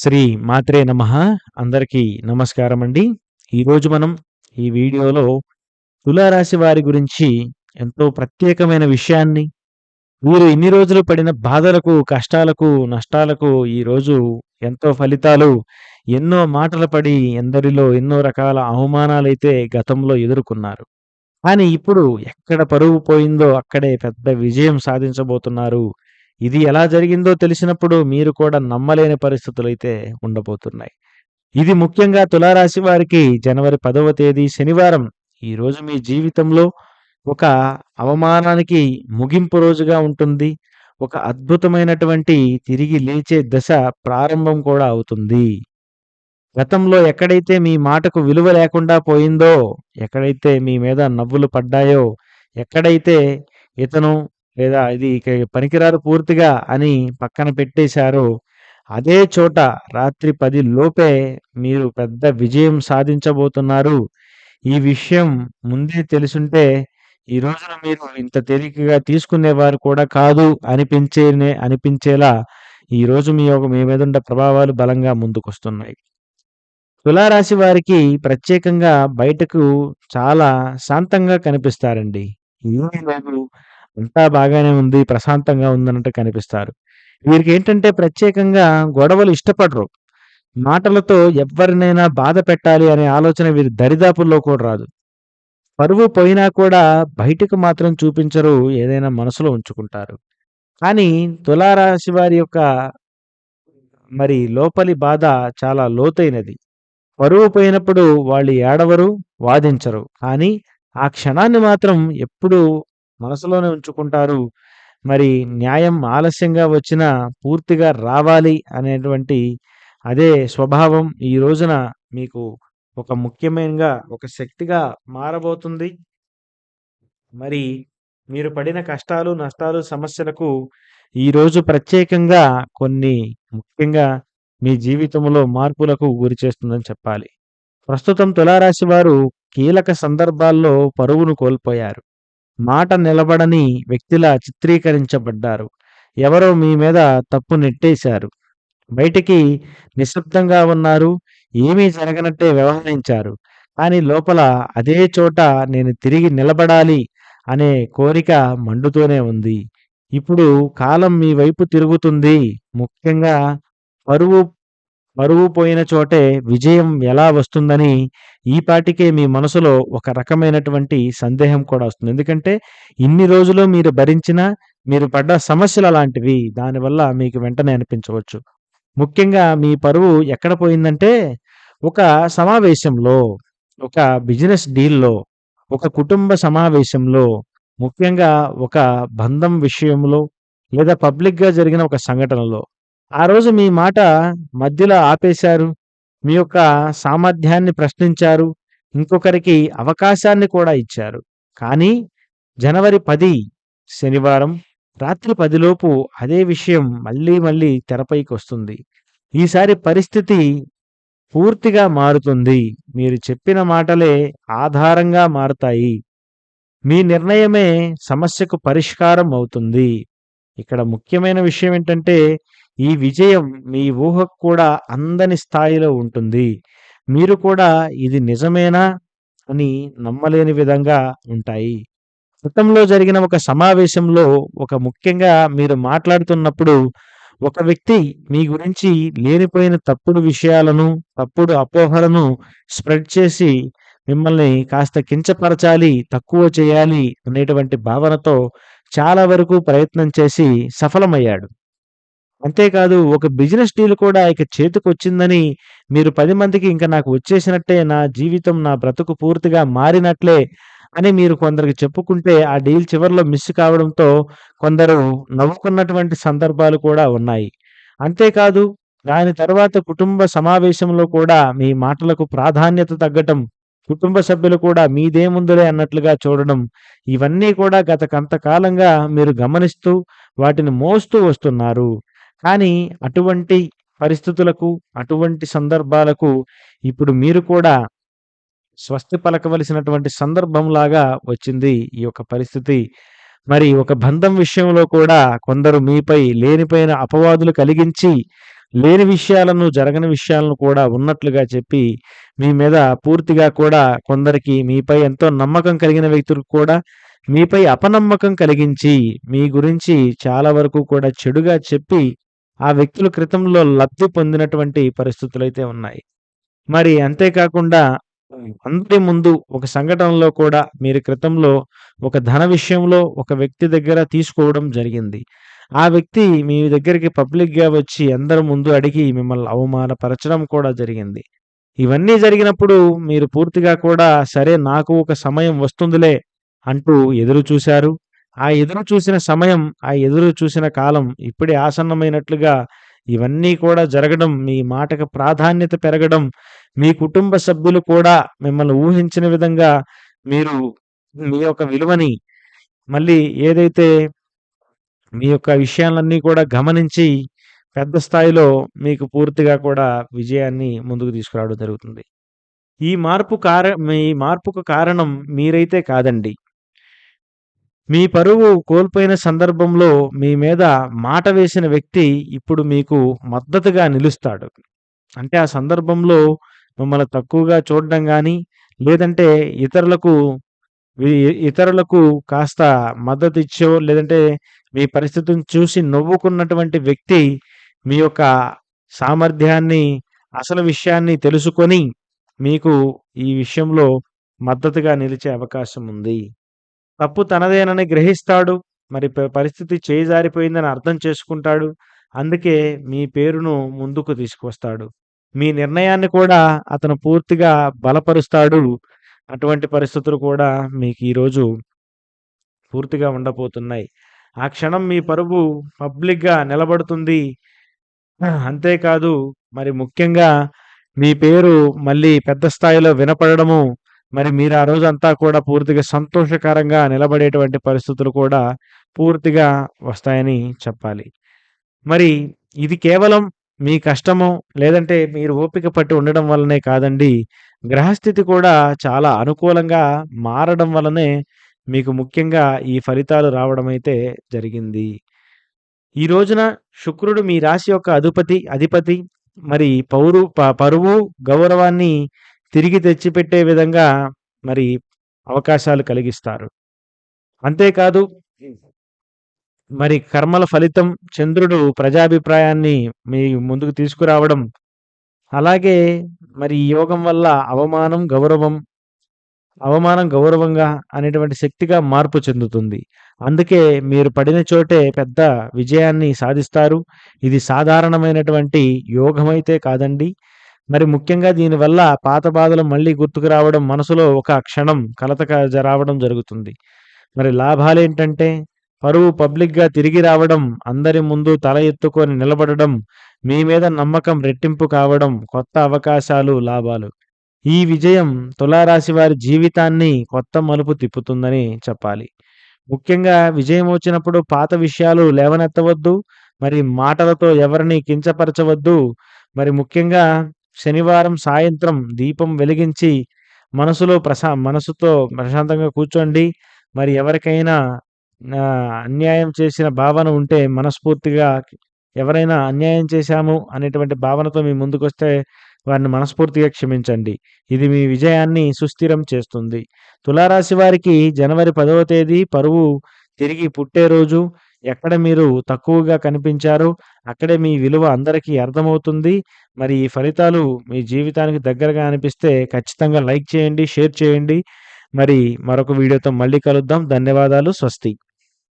శ్రీ మాత్రే నమ. అందరికీ నమస్కారం అండి ఈరోజు మనం ఈ వీడియోలో తులారాశి వారి గురించి ఎంతో ప్రత్యేకమైన విషయాన్ని వీరు ఇన్ని రోజులు పడిన బాధలకు కష్టాలకు నష్టాలకు ఈరోజు ఎంతో ఫలితాలు ఎన్నో మాటలు పడి ఎందరిలో ఎన్నో రకాల అవమానాలైతే గతంలో ఎదుర్కొన్నారు. కానీ ఇప్పుడు ఎక్కడ పరువు పోయిందో అక్కడే పెద్ద విజయం సాధించబోతున్నారు. ఇది ఎలా జరిగిందో తెలిసినప్పుడు మీరు కూడా నమ్మలేని పరిస్థితులైతే ఉండబోతున్నాయి. ఇది ముఖ్యంగా తులారాశి వారికి జనవరి పదవ తేదీ శనివారం. ఈరోజు మీ జీవితంలో ఒక అవమానానికి ముగింపు రోజుగా ఉంటుంది. ఒక అద్భుతమైనటువంటి తిరిగి లేచే దశ ప్రారంభం కూడా అవుతుంది. గతంలో ఎక్కడైతే మీ మాటకు విలువ లేకుండా పోయిందో ఎక్కడైతే మీ మీద నవ్వులు పడ్డాయో ఎక్కడైతే ఇతను లేదా ఇది ఇక పనికిరారు పూర్తిగా అని పక్కన పెట్టేశారో. అదే చోట రాత్రి పది లోపే మీరు పెద్ద విజయం సాధించబోతున్నారు. ఈ విషయం ముందే తెలుసుంటే ఈ రోజున మీరు ఇంత తేలికగా తీసుకునేవారు కూడా కాదు అనిపించే అనిపించేలా ఈ రోజు మీ యొక్క మీ మీద ఉండే ప్రభావాలు బలంగా ముందుకొస్తున్నాయి. తులారాశి వారికి ప్రత్యేకంగా బయటకు చాలా శాంతంగా కనిపిస్తారండి. ఏమీ అంతా బాగానే ఉంది ప్రశాంతంగా ఉందన్నట్టు కనిపిస్తారు. వీరికి ఏంటంటే ప్రత్యేకంగా గొడవలు ఇష్టపడరు. మాటలతో ఎవరినైనా బాధ పెట్టాలి అనే ఆలోచన వీరి దరిదాపుల్లో కూడా రాదు. పరువు పోయినా కూడా బయటకు మాత్రం చూపించరు ఏదైనా మనసులో ఉంచుకుంటారు. కానీ తులారాశి వారి యొక్క మరి లోపలి బాధ చాలా లోతైనది. పరువు పోయినప్పుడు వాళ్ళు ఏడవరు వాదించరు. కానీ ఆ క్షణాన్ని మాత్రం ఎప్పుడూ మనసులోనే ఉంచుకుంటారు. మరి న్యాయం ఆలస్యంగా వచ్చినా పూర్తిగా రావాలి అనేటువంటి అదే స్వభావం ఈ రోజున మీకు ఒక ముఖ్యమైనగా ఒక శక్తిగా మారబోతుంది. మరి మీరు పడిన కష్టాలు నష్టాలు సమస్యలకు ఈరోజు ప్రత్యేకంగా కొన్ని ముఖ్యంగా మీ జీవితంలో మార్పులకు గురి చేస్తుందని చెప్పాలి. ప్రస్తుతం తులారాశి వారు కీలక సందర్భాల్లో పరువును కోల్పోయారు. మాట నిలబడని వ్యక్తిలా చిత్రీకరించబడ్డారు. ఎవరో మీ మీద తప్పు నెట్టేశారు. బయటికి నిశ్శబ్దంగా ఉన్నారు. ఏమీ జరగనట్టే వ్యవహరించారు. కానీ లోపల అదే చోట నేను తిరిగి నిలబడాలి అనే కోరిక మండుతూనే ఉంది. ఇప్పుడు కాలం మీ వైపు తిరుగుతుంది. ముఖ్యంగా పరువు పరువు పోయిన చోటే విజయం ఎలా వస్తుందని ఈపాటికే మీ మనసులో ఒక రకమైనటువంటి సందేహం కూడా వస్తుంది. ఎందుకంటే ఇన్ని రోజులు మీరు భరించిన మీరు పడ్డ సమస్యలు అలాంటివి దానివల్ల మీకు వెంటనే అనిపించవచ్చు. ముఖ్యంగా మీ పరువు ఎక్కడ పోయిందంటే ఒక సమావేశంలో ఒక బిజినెస్ డీల్లో ఒక కుటుంబ సమావేశంలో ముఖ్యంగా ఒక బంధం విషయంలో లేదా పబ్లిక్గా జరిగిన ఒక సంఘటనలో. ఆ రోజు మీ మాట మధ్యలో ఆపేశారు. మీ యొక్క సామర్థ్యాన్ని ప్రశ్నించారు. ఇంకొకరికి అవకాశాన్ని కూడా ఇచ్చారు. కానీ జనవరి పది శనివారం రాత్రి పదిలోపు అదే విషయం మళ్ళీ మళ్ళీ తెరపైకి వస్తుంది. ఈసారి పరిస్థితి పూర్తిగా మారుతుంది. మీరు చెప్పిన మాటలే ఆధారంగా మారుతాయి. మీ నిర్ణయమే సమస్యకు పరిష్కారం అవుతుంది. ఇక్కడ ముఖ్యమైన విషయం ఏంటంటే ఈ విజయం మీ ఊహకు కూడా అందని స్థాయిలో ఉంటుంది. మీరు కూడా ఇది నిజమేనా అని నమ్మలేని విధంగా ఉంటాయి. గతంలో జరిగిన ఒక సమావేశంలో ఒక ముఖ్యంగా మీరు మాట్లాడుతున్నప్పుడు ఒక వ్యక్తి మీ గురించి లేనిపోయిన తప్పుడు విషయాలను తప్పుడు అపోహలను స్ప్రెడ్ చేసి మిమ్మల్ని కాస్త కించపరచాలి తక్కువ చేయాలి అనేటువంటి భావనతో చాలా వరకు ప్రయత్నం చేసి సఫలమయ్యాడు. అంతేకాదు ఒక బిజినెస్ డీల్ కూడా ఇక చేతికొచ్చిందని మీరు పది మందికి ఇంకా నాకు వచ్చేసినట్టే నా జీవితం నా బ్రతుకు పూర్తిగా మారినట్లే అని మీరు కొందరికి చెప్పుకుంటే ఆ డీల్ చివరిలో మిస్ కావడంతో కొందరు నవ్వుకున్నటువంటి సందర్భాలు కూడా ఉన్నాయి. అంతేకాదు దాని తర్వాత కుటుంబ సమావేశంలో కూడా మీ మాటలకు ప్రాధాన్యత తగ్గటం కుటుంబ సభ్యులు కూడా మీదేముందులే అన్నట్లుగా చూడడం ఇవన్నీ కూడా గత కొంతకాలంగా మీరు గమనిస్తూ వాటిని మోస్తూ వస్తున్నారు. కానీ అటువంటి పరిస్థితులకు అటువంటి సందర్భాలకు ఇప్పుడు మీరు కూడా స్వస్తి పలకవలసినటువంటి సందర్భంలాగా వచ్చింది ఈ యొక్క పరిస్థితి. మరి ఒక బంధం విషయంలో కూడా కొందరు మీపై లేనిపోయిన అపవాదులు కలిగించి లేని విషయాలను, జరగని విషయాలను కూడా ఉన్నట్లుగా చెప్పి, మీ మీద పూర్తిగా కూడా కొందరికి మీపై ఎంతో నమ్మకం కలిగిన వ్యక్తులకు కూడా మీపై అపనమ్మకం కలిగించి, మీ గురించి చాలా వరకు కూడా చెడుగా చెప్పి, ఆ వ్యక్తులు క్రితంలో లబ్ధి పొందినటువంటి పరిస్థితులైతే ఉన్నాయి. మరి అంతేకాకుండా అందరి ముందు ఒక సంఘటనలో కూడా మీరు క్రితంలో ఒక ధన విషయంలో ఒక వ్యక్తి దగ్గర తీసుకోవడం జరిగింది. ఆ వ్యక్తి మీ దగ్గరికి పబ్లిక్‌గా వచ్చి అందరి ముందు అడిగి మిమ్మల్ని అవమానపరచడం కూడా జరిగింది. ఇవన్నీ జరిగినప్పుడు మీరు పూర్తిగా కూడా సరే నాకు ఒక సమయం వస్తుందిలే అంటూ ఎదురు చూశారు. ఆ ఎదురు చూసిన సమయం, ఆ ఎదురు చూసిన కాలం ఇప్పుడే ఆసన్నమైనట్లుగా ఇవన్నీ కూడా జరగడం, మీ మాటకు ప్రాధాన్యత పెరగడం, మీ కుటుంబ సభ్యులు కూడా మిమ్మల్ని ఊహించిన విధంగా మీరు మీ యొక్క విలువని మళ్ళీ ఏదైతే మీ యొక్క విషయాలన్నీ కూడా గమనించి పెద్ద స్థాయిలో మీకు పూర్తిగా కూడా విజయాన్ని ముందుకు తీసుకురావడం జరుగుతుంది. ఈ మార్పు కార మీ మార్పుకు కారణం మీరైతే కాదండి. మీ పరువు కోల్పోయిన సందర్భంలో మీ మీద మాట వేసిన వ్యక్తి ఇప్పుడు మీకు మద్దతుగా నిలుస్తాడు. అంటే ఆ సందర్భంలో మిమ్మల్ని తక్కువగా చూడడం కానీ లేదంటే ఇతరులకు ఇతరులకు కాస్త మద్దతిచ్చో, లేదంటే మీ పరిస్థితిని చూసి నవ్వుకున్నటువంటి వ్యక్తి మీ యొక్క సామర్థ్యాన్ని, అసలు విషయాన్ని తెలుసుకొని మీకు ఈ విషయంలో మద్దతుగా నిలిచే అవకాశం ఉంది. తప్పు తనదేనని గ్రహిస్తాడు. మరి ప పరిస్థితి చేజారిపోయిందని అర్థం చేసుకుంటాడు. అందుకే మీ పేరును ముందుకు తీసుకొస్తాడు. మీ నిర్ణయాన్ని కూడా అతను పూర్తిగా బలపరుస్తాడు. అటువంటి పరిస్థితులు కూడా మీకు ఈరోజు పూర్తిగా ఉండబోతున్నాయి. ఆ క్షణం మీ పరువు పబ్లిక్‌గా నిలబడుతుంది. అంతేకాదు మరి ముఖ్యంగా మీ పేరు మళ్ళీ పెద్ద స్థాయిలో వినపడడము, మరి మీరు ఆ రోజంతా కూడా పూర్తిగా సంతోషకరంగా నిలబడేటువంటి పరిస్థితులు కూడా పూర్తిగా వస్తాయని చెప్పాలి. మరి ఇది కేవలం మీ కష్టము లేదంటే మీరు ఓపిక పట్టి ఉండడం వల్లనే కాదండి. గ్రహస్థితి కూడా చాలా అనుకూలంగా మారడం వల్లనే మీకు ముఖ్యంగా ఈ ఫలితాలు రావడం అయితే జరిగింది. ఈ రోజున శుక్రుడు మీ రాశి యొక్క అధిపతి అధిపతి మరి పౌరు ప పరువు, గౌరవాన్ని తిరిగి తెచ్చిపెట్టే విధంగా మరి అవకాశాలు కలిగిస్తారు. అంతేకాదు మరి కర్మల ఫలితం చంద్రుడు ప్రజాభిప్రాయాన్ని మీ ముందుకు తీసుకురావడం, అలాగే మరి యోగం వల్ల అవమానం, గౌరవం అవమానం గౌరవంగా అనేటువంటి శక్తిగా మార్పు చెందుతుంది. అందుకే మీరు పడిన చోటే పెద్ద విజయాన్ని సాధిస్తారు. ఇది సాధారణమైనటువంటి యోగమైతే కాదండి. మరి ముఖ్యంగా దీనివల్ల పాత బాధలు మళ్ళీ గుర్తుకు రావడం, మనసులో ఒక క్షణం కలత రావడం జరుగుతుంది. మరి లాభాలేంటంటే పరువు పబ్లిక్‌గా తిరిగి రావడం, అందరి ముందు తల ఎత్తుకొని నిలబడడం, మీ మీద నమ్మకం రెట్టింపు కావడం, కొత్త అవకాశాలు, లాభాలు. ఈ విజయం తులారాశి వారి జీవితాన్ని కొత్త మలుపు తిప్పుతుందని చెప్పాలి. ముఖ్యంగా విజయం వచ్చినప్పుడు పాత విషయాలు లేవనెత్తవద్దు. మరి మాటలతో ఎవరిని కించపరచవద్దు. మరి ముఖ్యంగా శనివారం సాయంత్రం దీపం వెలిగించి మనసులో ప్రశా మనసుతో ప్రశాంతంగా కూర్చోండి. మరి ఎవరికైనా అన్యాయం చేసిన భావన ఉంటే మనస్ఫూర్తిగా ఎవరైనా అన్యాయం చేశాము అనేటువంటి భావనతో మీ ముందుకొస్తే వారిని మనస్ఫూర్తిగా క్షమించండి. ఇది మీ విజయాన్ని సుస్థిరం చేస్తుంది. తులారాశి వారికి జనవరి పదవ తేదీ పరువు తిరిగి పుట్టే రోజు. ఎక్కడ మీరు తక్కువగా కనిపించారో అక్కడే మీ విలువ అందరికీ అర్థమవుతుంది. మరి ఈ ఫలితాలు మీ జీవితానికి దగ్గరగా అనిపిస్తే ఖచ్చితంగా లైక్ చేయండి, షేర్ చేయండి. మరి మరొక వీడియోతో మళ్ళీ కలుద్దాం. ధన్యవాదాలు. స్వస్తి.